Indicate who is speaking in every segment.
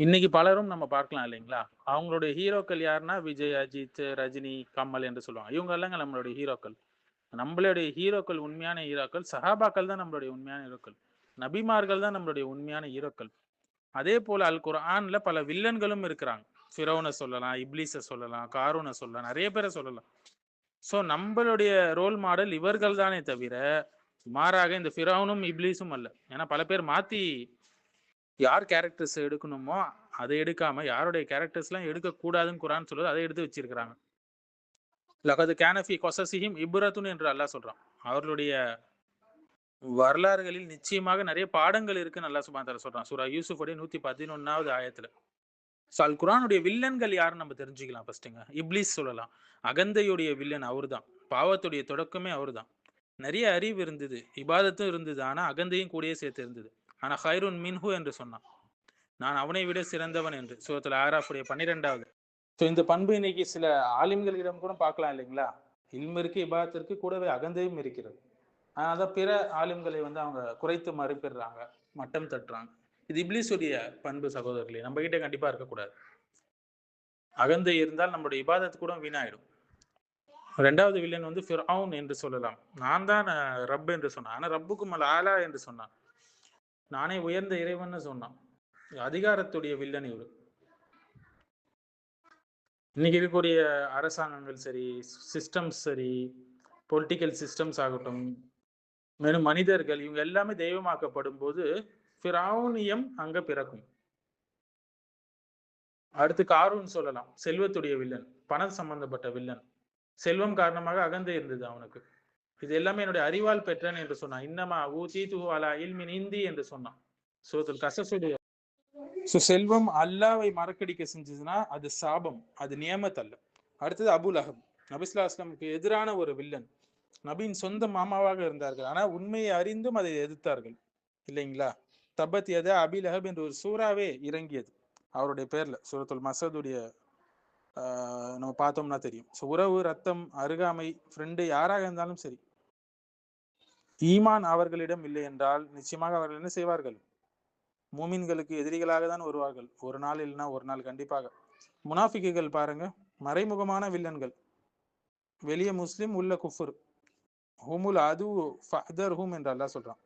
Speaker 1: இன்னைக்கு பலரும் நம்ம பார்க்கலாம் இல்லைங்களா? அவங்களுடைய ஹீரோக்கள் யாருன்னா விஜய் அஜித் ரஜினி கமல் என்று சொல்லுவாங்க. இவங்க எல்லாங்க நம்மளுடைய ஹீரோக்கள். நம்மளுடைய ஹீரோக்கள் உண்மையான ஹீரோக்கள். சஹாபாக்கள் தான் நம்மளுடைய உண்மையான ஹீரோக்கள். நபிமார்கள் தான் நம்மளுடைய உண்மையான ஹீரோக்கள். அதே போல அல் குரான்ல பல வில்லன்களும் இருக்கிறாங்க. ஃபிரௌனை சொல்லலாம் இப்லீஸை சொல்லலாம் காரூனை சொல்லலாம் நிறைய பேரை சொல்லலாம். ஸோ நம்மளுடைய ரோல் மாடல் இவர்கள் தானே தவிர மாறாக இந்த ஃபிரௌனும் இப்லீஸும் அல்ல. ஏன்னா பல பேர் மாத்தி யார் கேரக்டர்ஸ் எடுக்கணுமோ அதை எடுக்காம யாருடைய கேரக்டர்ஸ்லாம் எடுக்கக்கூடாதுன்னு குரான் சொல்லுது அதை எடுத்து வச்சிருக்கிறாங்க. லகது கேனஃபி கொசசிஹிம் இப்ரத்துன் என்று அல்லாஹ் சொல்றான். அவர்களுடைய வரலாறுகளில் நிச்சயமாக நிறைய பாடங்கள் இருக்குன்னு நல்லா சுபான் தஆலா சொல்றான். சூரா யூசுஃபுடைய நூத்தி பதினொன்னாவது ஆயத்துல. ஸோ அல் குரானுடைய வில்லன்கள் யாருன்னு நம்ம தெரிஞ்சுக்கலாம் ஃபர்ஸ்ட்டுங்க இப்லீஸ் சொல்லலாம். அகந்தையுடைய வில்லன் அவர் தான் பாவத்துடைய தொடக்கமே அவர் தான் நிறைய அறிவு இருந்தது இபாதத்தும் இருந்தது ஆனால் அகந்தையும் கூடயே சேர்த்து இருந்தது. ஆனா ஹைருன் மின்ஹு என்று சொன்னான். நான் அவனை விட சிறந்தவன் என்று. சூரத்துல ஆராஃபுடைய பன்னிரெண்டாவது. ஸோ இந்த பண்பு இன்னைக்கு சில ஆலிம்களிடம் கூட பார்க்கலாம் இல்லைங்களா? இல்மு இருக்கு இபாதத்திற்கு கூடவே அகந்தையும் இருக்கிறது. ஆனால் அதான் பிற ஆலிம்களை வந்து அவங்க குறைத்து மறுப்பிடுறாங்க மட்டம் தட்டுறாங்க. இது இப்லீஸுடைய பண்பு சகோதரர்களே நம்ம கிட்ட கண்டிப்பா இருக்கக்கூடாது. அகந்தை இருந்தால் நம்மளுடைய இபாதத்து கூட வீணாயிடும். ரெண்டாவது வில்லன் வந்து ஃபிரௌன் என்று சொல்லலாம். நான் தான் ரப் என்று சொன்னான். ஆனால் ரப்புக்கும் அல் ஆலா என்று சொன்னான். நானே உயர்ந்த இறைவன்னு சொன்னான். அதிகாரத்துடைய வில்லன் இவரு. இன்னைக்கு இருக்கக்கூடிய அரசாங்கங்கள் சரி சிஸ்டம்ஸ் சரி பொலிட்டிக்கல் சிஸ்டம்ஸ் ஆகட்டும் மேலும் மனிதர்கள் இவங்க எல்லாமே தெய்வமாக்கப்படும் போது பிராவுனியம் அங்க பிறக்கும். அடுத்து காரூன் சொல்லலாம் செல்வத்துடைய வில்லன் பணம் சம்பந்தப்பட்ட வில்லன். செல்வம் காரணமாக அகந்தை இருந்தது அவனுக்கு. இது எல்லாமே என்னுடைய அறிவால் பெற்றேன் என்று சொன்னான். இன்னமா ஊதி துஹு அலா இல்மின் இந்தி என்று சொன்னான். சூரத்துல் கசசுடைய ஸோ செல்வம் அல்லாவை மறக்கடிக்க செஞ்சதுன்னா அது சாபம் அது நியமத் அல்ல அடுத்தது அபுல் அஹப் நபிஸ்லா அஸ்லாமுக்கு எதிரான ஒரு வில்லன். நபியின் சொந்த மாமாவாக இருந்தார்கள். ஆனா உண்மையை அறிந்தும் அதை எதிர்த்தார்கள். இல்லைங்களா? தபத் எதா? அபில் அஹப் என்ற ஒரு சூறாவே இறங்கியது. அவருடைய பேர்ல சூரத்துல் மசதுடைய ஆஹ் நம்ம பார்த்தோம்னா தெரியும். ஸோ உறவு ரத்தம் அருகாமை ஃப்ரெண்டு யாராக இருந்தாலும் சரி ஈமான் அவர்களிடம் இல்லை என்றால் நிச்சயமாக அவர்கள் என்ன செய்வார்கள்? மூமின்களுக்கு எதிரிகளாக தான் வருவார்கள். ஒரு நாள் இல்லைன்னா ஒரு நாள் கண்டிப்பாக. முனாஃபிக்குகள் பாருங்க மறைமுகமான வில்லன்கள். வெளியே முஸ்லிம் உள்ள குஃபுர். ஹுமுல் அது ஃபதர் ஹூம் என்று அல்லாஹ் சொல்றான்.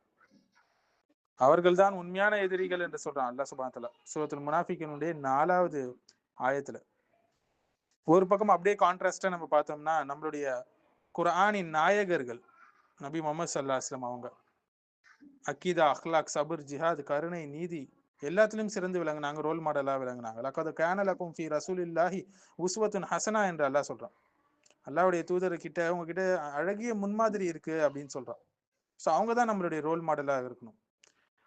Speaker 1: அவர்கள்தான் உண்மையான எதிரிகள் என்று சொல்றான் அல்லாஹ் சுபாத்துல சூரத்துல் முனாஃபிக்கினுடைய நாலாவது ஆயத்துல. ஒரு பக்கம் அப்படியே கான்ட்ராஸ்டா நம்ம பார்த்தோம்னா நம்மளுடைய குர்ஆனின் நாயகர்கள் நபி முகமது சல்லா அஸ்லம் அவங்க. அக்கீதா அஹ்லாக் சபுர் ஜிஹாத் கருணை நீதி எல்லாத்துலயும் சிறந்து விளங்குனாங்க ரோல் மாடலா விளங்குனாங்க. லக்கது கேனலக்கும் ஃபி ரசூலில்லாஹி உஸ்வத்துன் ஹசனா என்று அல்லாஹ் சொல்றான். அல்லாவுடைய தூதர் கிட்ட அவங்க அழகிய முன்மாதிரி இருக்கு அப்படின்னு சொல்றான். ஸோ அவங்க தான் நம்மளுடைய ரோல் மாடலாக இருக்கணும்.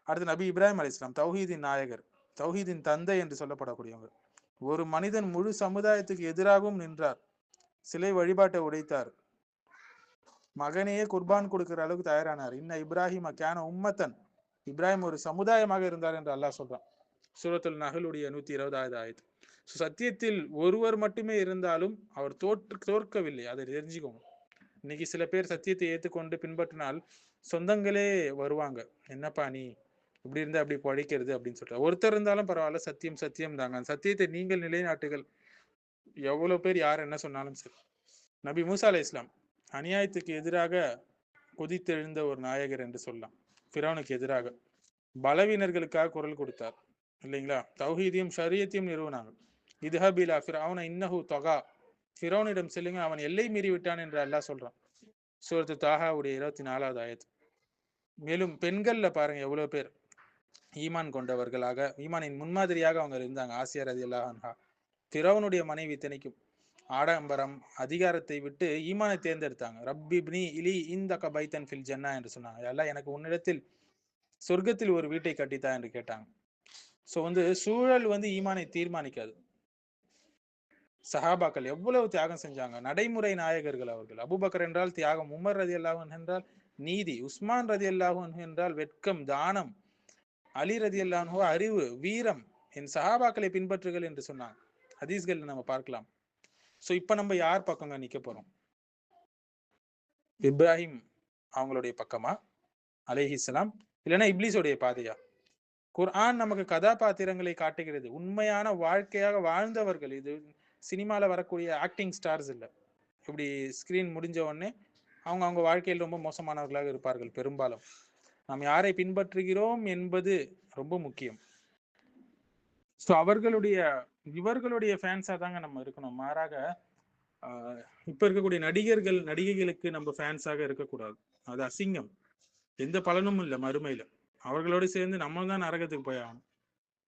Speaker 1: அடுத்து நபி இப்ராஹிம் அலி இஸ்லாம் தௌஹீதின் நாயகர் தௌஹீதின் தந்தை என்று சொல்லப்படக்கூடியவங்க ஒரு மனிதன் முழு சமுதாயத்துக்கு எதிராகவும் நின்றார். சிலை வழிபாட்டை உடைத்தார். மகனையே குர்பான் கொடுக்கிற அளவுக்கு தயாரானார். இன்ன இப்ராஹிம் கேன உம்மத்தன். இப்ராஹிம் ஒரு சமுதாயமாக இருந்தார் என்று அல்லாஹ் சொல்றான். சூரத்துல் நகலுடைய நூத்தி இருபதாவது ஆயத்து. ஸோ சத்தியத்தில் ஒருவர் மட்டுமே இருந்தாலும் அவர் தோற்று தோற்கவில்லை. அதை தெரிஞ்சுக்கோங்க. இன்னைக்கு சில பேர் சத்தியத்தை ஏற்றுக்கொண்டு பின்பற்றினால் சொந்தங்களே வருவாங்க. என்னப்பா நீ? இப்படி இருந்தா அப்படி பழிக்கிறது அப்படின்னு சொல்றாரு ஒருத்தர் இருந்தாலும் பரவாயில்ல சத்தியம் சத்தியம் தாங்க. அந்த சத்தியத்தை நீங்கள் நிலைநாட்டுகள் எவ்வளவு பேர் யார் என்ன சொன்னாலும் சரி. நபி மூசா அலை இஸ்லாம் அநியாயத்துக்கு எதிராக கொதித்தெழுந்த ஒரு நாயகர் என்று சொல்லலாம். ஃபிரௌனுக்கு எதிராக. பலவீனர்களுக்காக குரல் கொடுத்தார். இல்லைங்களா? தௌஹீதியும் ஷரியத்தையும் நிறுவனாங்க. இதுஹபிலா ஃபிரௌன இன்னஹு தொகா. ஃபிரௌனிடம் செல்லுங்க அவன் எல்லை மீறி விட்டான் என்று அல்லாஹ் சொல்றான். சூரத்து தாகாவுடைய இருபத்தி நாலாவது ஆயத்து. மேலும் பெண்கள்ல பாருங்க எவ்வளவு பேர் ஈமான் கொண்டவர்களாக ஈமானின் முன்மாதிரியாக அவங்க இருந்தாங்க. ஆசியர் ரதி அல்லாஹன்ஹா ஃபிரௌனுடைய மனைவி திணைக்கும் ஆடம்பரம் அதிகாரத்தை விட்டு ஈமானை தேர்ந்தெடுத்தாங்க. ரப்பிப்னி இலி இந்த கபைத்தன் ஃபில் ஜன்னா என்று சொன்னாங்க. எல்லாம் எனக்கு உன்னிடத்தில் சொர்க்கத்தில் ஒரு வீட்டை கட்டித்தா என்று கேட்டாங்க. ஸோ வந்து சூழல் வந்து ஈமானை தீர்மானிக்காது. சஹாபாக்கள் எவ்வளவு தியாகம் செஞ்சாங்க. நடைமுறை நாயகர்கள் அவர்கள். அபுபக்கர் என்றால் தியாகம் உமர் ரதி அல்லாஹன் என்றால் நீதி உஸ்மான் ரதி அல்லாஹன் என்றால் வெட்கம் தானம் அலி ரதி அல்லாஹோ அறிவு வீரம் என் சஹாபாக்களை பின்பற்றுகள் என்று சொன்னாங்க. ஹதீஸ்கள் நம்ம பார்க்கலாம். ஸோ இப்போ நம்ம யார் பக்கங்க நிக்க போறோம்? இப்ராஹிம் அவங்களுடைய பக்கமா? அலைஹிஸ்லாம் இல்லைன்னா இப்லீஸோடைய பாதையா? குர்ஆன் நமக்கு கதாபாத்திரங்களை காட்டுகிறது. உண்மையான வாழ்க்கையாக வாழ்ந்தவர்கள். இது சினிமால வரக்கூடிய ஆக்டிங் ஸ்டார்ஸ் இல்ல. இப்படி ஸ்கிரீன் முடிஞ்ச உடனே அவங்க அவங்க வாழ்க்கையில் ரொம்ப மோசமானவர்களாக இருப்பார்கள் பெரும்பாலும். நாம் யாரை பின்பற்றுகிறோம் என்பது ரொம்ப முக்கியம். ஸோ அவர்களுடைய இவர்களுடைய ஃபேன்ஸாக தாங்க நம்ம இருக்கணும். மாறாக இப்போ இருக்கக்கூடிய நடிகர்கள் நடிகைகளுக்கு நம்ம ஃபேன்ஸாக இருக்கக்கூடாது. அது அசிங்கம். எந்த பலனும் இல்லை மறுமையில். அவர்களோடு சேர்ந்து நம்ம தான் நரகத்துக்கு போய் ஆகணும்.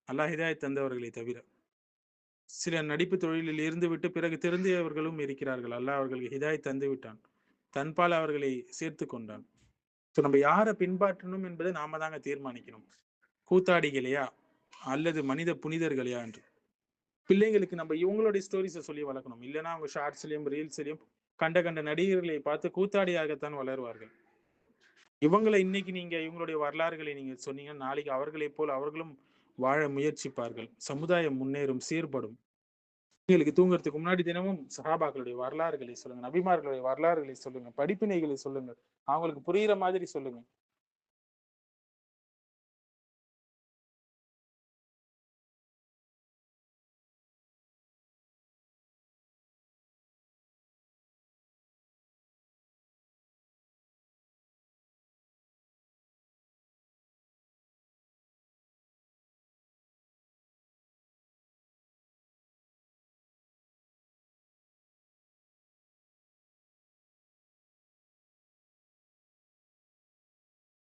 Speaker 1: அல்லாஹ் ஹிதாயத் தந்தவர்களை தவிர. சில நடிப்பு தொழிலில் இருந்து விட்டு பிறகு திருந்தியவர்களும் இருக்கிறார்கள். அல்லாஹ் அவர்களுக்கு ஹிதாயத் தந்து விட்டான். தன்பால் அவர்களை சேர்த்து கொண்டான். ஸோ நம்ம யாரை பின்பற்றணும் என்பதை நாம தாங்க தீர்மானிக்கணும். கூத்தாடிகளையா அல்லது மனித புனிதர்களையா என்று பிள்ளைங்களுக்கு நம்ம இவங்களுடைய ஸ்டோரிஸை சொல்லி வளர்க்கணும். இல்லைன்னா அவங்க ஷார்ட்ஸ்லயும் ரீல்ஸ்லயும் கண்ட கண்ட நடிகர்களை பார்த்து கூத்தாடியாகத்தான் வளருவார்கள். இவங்களை இன்னைக்கு நீங்க இவங்களுடைய வரலாறுகளை நீங்க சொன்னீங்க நாளைக்கு அவர்களைப் போல் அவர்களும் வாழ முயற்சிப்பார்கள். சமுதாயம் முன்னேறும் சீர்படும். பிள்ளைங்களுக்கு தூங்குறதுக்கு முன்னாடி தினமும் சஹாபாக்களுடைய வரலாறுகளை சொல்லுங்க நபிமார்களுடைய வரலாறுகளை சொல்லுங்க படிப்பினைகளை சொல்லுங்க அவங்களுக்கு புரியுற மாதிரி சொல்லுங்க